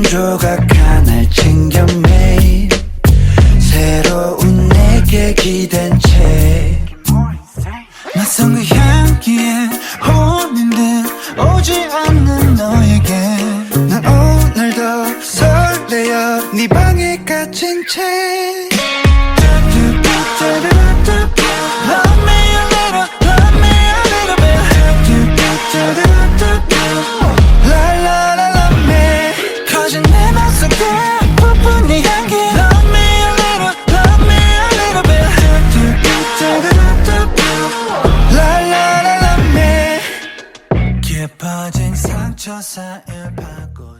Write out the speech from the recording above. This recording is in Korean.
조각 하나 챙겨 매일 새로운 내게 기댄 채. 낯선 그 향기에 혼인 듯 오지 않는 너에게. 난 오늘도 설레어 네 방에 갇힌 채. 깊어진 상처 사이를 파고